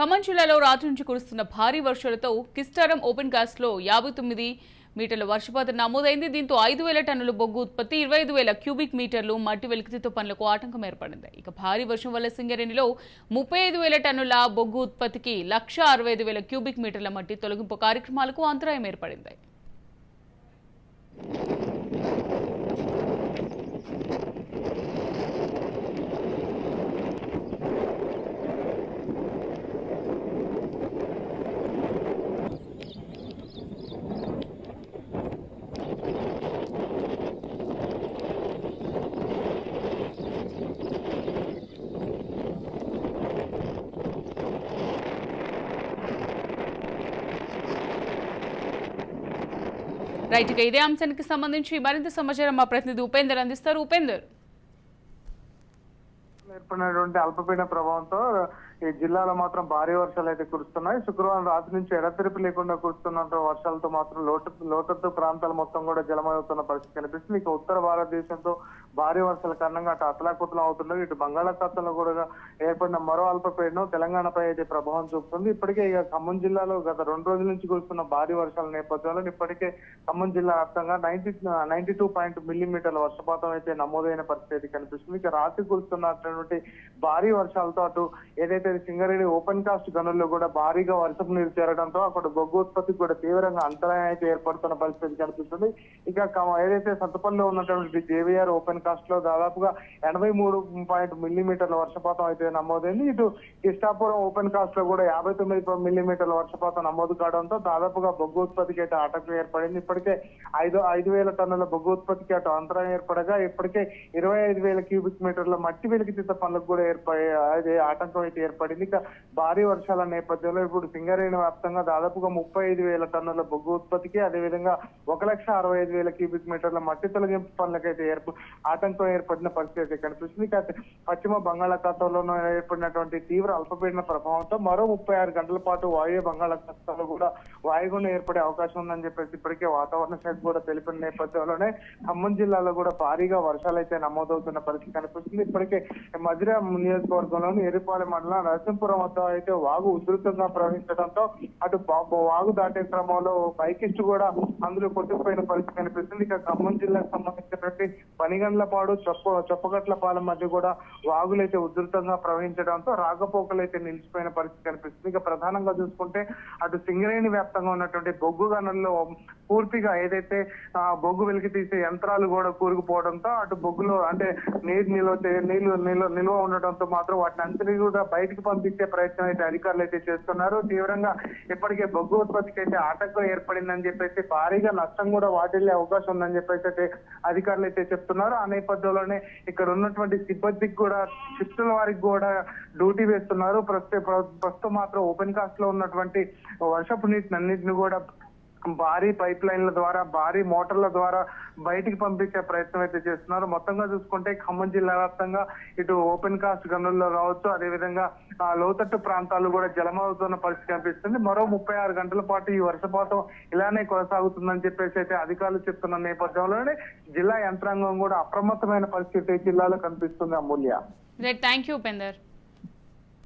ఖమ్మం జిల్లాలో రాత్రి నుంచి కురుస్తున్న భారీ వర్షాలతో కిస్టారం ఓపెన్ కాస్ట్లో యాభై తొమ్మిది మీటర్ల వర్షపాతం నమోదైంది. దీంతో ఐదు వేల టన్నుల బొగ్గు ఉత్పత్తి ఇరవై ఐదు వేల క్యూబిక్ మీటర్లు మట్టి వెలికితీత పనులకు ఆటంకం ఏర్పడింది. ఇక భారీ వర్షం వల్ల సింగరేణిలో ముప్పై ఐదు వేల టన్నుల బొగ్గు ఉత్పత్తికి లక్ష అరవై ఐదు వేల క్యూబిక్ మీటర్ల మట్టి తొలగింపు కార్యక్రమాలకు అంతరాయం ఏర్పడింది. రైట్ ఇక ఇదే అంశానికి సంబంధించి మరింత సమాచారం మా ప్రతినిధి ఉపేందర్ అందిస్తారు. ఉపేందర్. ఏర్పడినటువంటి అల్పపీడన ప్రభావంతో ఈ జిల్లాలో మాత్రం భారీ వర్షాలు అయితే కురుస్తున్నాయి. శుక్రవారం రాత్రి నుంచి ఎడతెరిపి లేకుండా కురుస్తున్న వర్షాలతో మాత్రం లోటు లోతట్టు ప్రాంతాలు మొత్తం కూడా జలమవుతున్న పరిస్థితి కనిపిస్తుంది. ఇక ఉత్తర భారతదేశంతో భారీ వర్షాల కారణంగా అటు అతలాకుతలం అవుతున్నాయి ఇటు బంగాళాఖాతంలో కూడా ఏర్పడిన మరో అల్పపీడనం తెలంగాణపై అయితే ప్రభావం చూపుతుంది. ఇప్పటికే ఇక ఖమ్మం జిల్లాలో గత రెండు రోజుల నుంచి కురుస్తున్న భారీ వర్షాల నేపథ్యంలో ఇప్పటికే ఖమ్మం జిల్లా వ్యాప్తంగా నైన్టీ నైన్టీ టూ పాయింట్ మిల్లీమీటర్ల వర్షపాతం అయితే నమోదైన పరిస్థితి కనిపిస్తుంది. ఇక రాత్రి కురుస్తున్నటువంటి భారీ వర్షాలతో అటు ఏదైతే సింగరేణి ఓపెన్ కాస్ట్ గనుల్లో కూడా భారీగా వర్షపు నీరు చేరడంతో అక్కడ బొగ్గు ఉత్పత్తికి కూడా తీవ్రంగా అంతరాయం అయితే ఏర్పడుతున్న పరిస్థితి కనిపిస్తుంది. ఇక ఏదైతే సత్తపల్లిలో ఉన్నటువంటి జేవీఆర్ ఓపెన్ కాస్ట్లో దాదాపుగా ఎనభై మూడు పాయింట్ మిల్లీమీటర్ల వర్షపాతం అయితే నమోదైంది. ఇటు కిష్టాపురం ఓపెన్ కాస్ట్లో కూడా యాభై తొమ్మిది మిల్లీమీటర్ల వర్షపాతం నమోదు కావడంతో దాదాపుగా బొగ్గు ఉత్పత్తికి అయితే ఆటంకం ఏర్పడింది. ఇప్పటికే ఐదు ఐదు వేల టన్నుల బొగ్గు ఉత్పత్తికి అటు అంతరాయం ఏర్పడగా ఇప్పటికే ఇరవై ఐదు వేల క్యూబిక్ మీటర్ల మట్టి వెలికితీత పనులకు కూడా ఏర్పడే అదే ఆటంకం అయితే ఏర్పడింది. ఇక భారీ వర్షాల నేపథ్యంలో ఇప్పుడు సింగరేణి వ్యాప్తంగా దాదాపుగా ముప్పై ఐదు వేల టన్నుల బొగ్గు ఉత్పత్తికి అదేవిధంగా ఒక లక్ష అరవై ఐదు వేల క్యూబిక్ మీటర్ల మట్టి తొలగింపు పనులకైతే ఏర్ప ఆటంకం ఏర్పడిన పరిస్థితి అయితే కనిపిస్తుంది. పశ్చిమ బంగాళాఖాతంలో ఏర్పడినటువంటి తీవ్ర అల్పపీడన ప్రభావంతో మరో ముప్పై ఆరు గంటల పాటు వాయు బంగాళాఖాతంలో కూడా వాయుగుండం ఏర్పడే అవకాశం ఉందని చెప్పేసి ఇప్పటికే వాతావరణ శాఖ కూడా తెలిపిన నేపథ్యంలోనే ఖమ్మం జిల్లాలో కూడా భారీగా వర్షాలు అయితే నమోదవుతున్న పరిస్థితి కనిపిస్తుంది. ఇప్పటికే మధుర నియోజకవర్గంలోని ఎరిపాలెం మండలం నరసింపురం వద్ద అయితే వాగు ఉధృతంగా ప్రవహించడంతో అటు వాగు దాటే క్రమంలో బైకిస్ట్ కూడా అందులో కొట్టుకుపోయిన పరిస్థితి కనిపిస్తుంది. ఇక ఖమ్మం జిల్లాకు సంబంధించినటువంటి పనిగండ్లపాడు చొప్ప చొప్పగట్ల పాలెం మధ్య కూడా వాగులు అయితే ఉధృతంగా ప్రవహించడంతో రాకపోకలు అయితే నిలిచిపోయిన పరిస్థితి కనిపిస్తుంది. ఇక ప్రధానంగా చూసుకుంటే అటు సింగరేణి వ్యాప్తంగా ఉన్నటువంటి బొగ్గు గనుల్లో పూర్తిగా ఏదైతే బొగ్గు వెలికి తీసే యంత్రాలు కూడా కూరుకుపోవడంతో అటు బొగ్గులో అంటే నీరు నిల్వ చే- నీళ్ళు నిల్వ నిల్వ ఉండడంతో మాత్రం వాటిని అంతని కూడా బయటికి పంపించే ప్రయత్నం అయితే అధికారులు అయితే చేస్తున్నారు. తీవ్రంగా ఇప్పటికే బొగ్గు ఉత్పత్తికి అయితే ఆటంకం ఏర్పడిందని చెప్పేసి భారీగా నష్టం కూడా వాటిల్లే అవకాశం ఉందని చెప్పేసి అయితే అధికారులు అయితే చెప్తున్నారు. ఆ నేపథ్యంలోనే ఇక్కడ ఉన్నటువంటి సిబ్బందికి కూడా షిఫ్టుల వారికి కూడా డ్యూటీ వేస్తున్నారు. ప్రస్తుతం ప్రస్తుతం మాత్రం ఓపెన్ కాస్ట్లో ఉన్నటువంటి వర్షపు నీటిని అన్నింటిని కూడా భారీ పైప్ లైన్ల ద్వారా భారీ మోటార్ల ద్వారా బయటికి పంపించే ప్రయత్నం అయితే చేస్తున్నారు. మొత్తంగా చూసుకుంటే ఖమ్మం జిల్లా వ్యాప్తంగా ఇటు ఓపెన్ కాస్ట్ గనుల్లో కావచ్చు అదేవిధంగా ఆ లోతట్టు ప్రాంతాలు కూడా జలమవుతున్న పరిస్థితి కనిపిస్తుంది. మరో ముప్పై ఆరు గంటల పాటు ఈ వర్షపాతం ఇలానే కొనసాగుతుందని చెప్పేసి అయితే అధికారులు చెప్తున్న నేపథ్యంలోనే జిల్లా యంత్రాంగం కూడా అప్రమత్తమైన పరిస్థితి జిల్లాలో కనిపిస్తుంది Amulya. Right thank you Upender